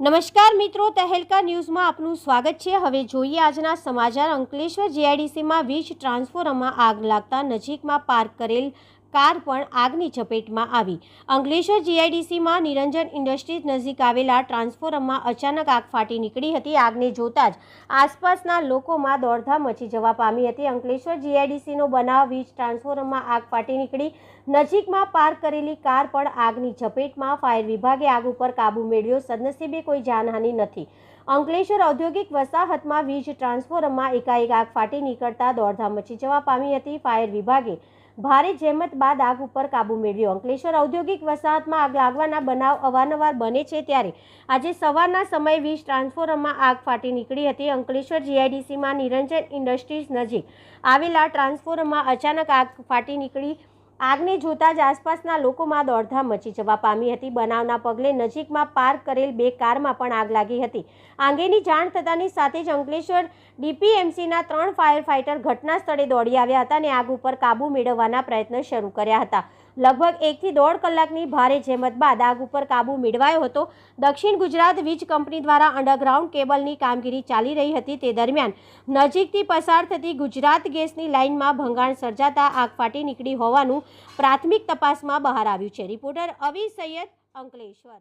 નમસ્કાર મિત્રો, તહેલકા ન્યૂઝમાં આપનું સ્વાગત છે. હવે જોઈએ આજના સમાચાર. અંકલેશ્વર જીઆઈડીસીમાં વીજ ટ્રાન્સફોર્મરમાં આગ લાગતા નજીકમાં પાર્ક કરેલ કાર પણ આગની ચપેટમાં આવી. અંકલેશ્વર જીઆઈડીસીમાં નિરંજન ઇન્ડસ્ટ્રીઝ નજીક આવેલા ટ્રાન્સફોર્મરમાં અચાનક આગ ફાટી નીકળી હતી. આગને જોતા જ આસપાસના લોકોમાં દોડધામ મચી જવા પામી હતી. અંકલેશ્વર જીઆઈડીસીનો બનાવ વીજ ટ્રાન્સફોર્મરમાં આગ ફાટી નીકળી. નજીકમાં પાર્ક કરેલી કાર પણ આગની ઝપેટમાં ફાયર વિભાગે આગ ઉપર કાબૂ મેળવ્યો. સદનસીબે કોઈ જાનહાનિ નથી. અંકલેશ્વર ઔદ્યોગિક વસાહતમાં વીજ ટ્રાન્સફોર્મરમાં એકાએક આગ ફાટી નીકળતા દોડધામ મચી જવા પામી હતી. ફાયર વિભાગે ભારે જહેમત બાદ આગ ઉપર કાબૂ મેળવ્યો. અંકલેશ્વર ઔદ્યોગિક વસાહતમાં આગ લાગવાના બનાવ અવારનવાર બને છે ત્યારે આજે સવારના સમયે વીજ ટ્રાન્સફોર્મરમાં આગ ફાટી નીકળી હતી. અંકલેશ્વર જીઆઈડીસીમાં નિરંજન ઇન્ડસ્ટ્રીઝ નજીક આવેલા ટ્રાન્સફોર્મરમાં અચાનક આગ ફાટી નીકળી આગને જોતા જ આસપાસના લોકોમાં દોડધામ મચી જવા પામી હતી. બનાવના પગલે નજીકમાં પાર્ક કરેલ બે કારમાં પણ આગ લાગી હતી. આંગેની જાણ થતાની સાથે જ અંકલેશ્વર ડીપીએમસીના ત્રણ ફાયર ફાઇટર ઘટના સ્થળે દોડી આવ્યા હતા અને આગ ઉપર કાબૂ મેળવવાના પ્રયત્ન શરૂ કર્યા હતા. લગભગ એકથી દોઢ કલાકની ભારે જેમત બાદ આગ ઉપર કાબૂ મેળવાયો હતો. દક્ષિણ ગુજરાત વીજ કંપની દ્વારા અંડરગ્રાઉન્ડ કેબલની કામગીરી ચાલી રહી હતી. તે દરમિયાન નજીકથી પસાર થતી ગુજરાત ગેસની લાઇનમાં ભંગાણ સર્જાતા આગ ફાટી નીકળી હોવાનું પ્રાથમિક તપાસમાં બહાર આવ્યું છે. રિપોર્ટર અવી સૈયદ અંકલેશ્વર.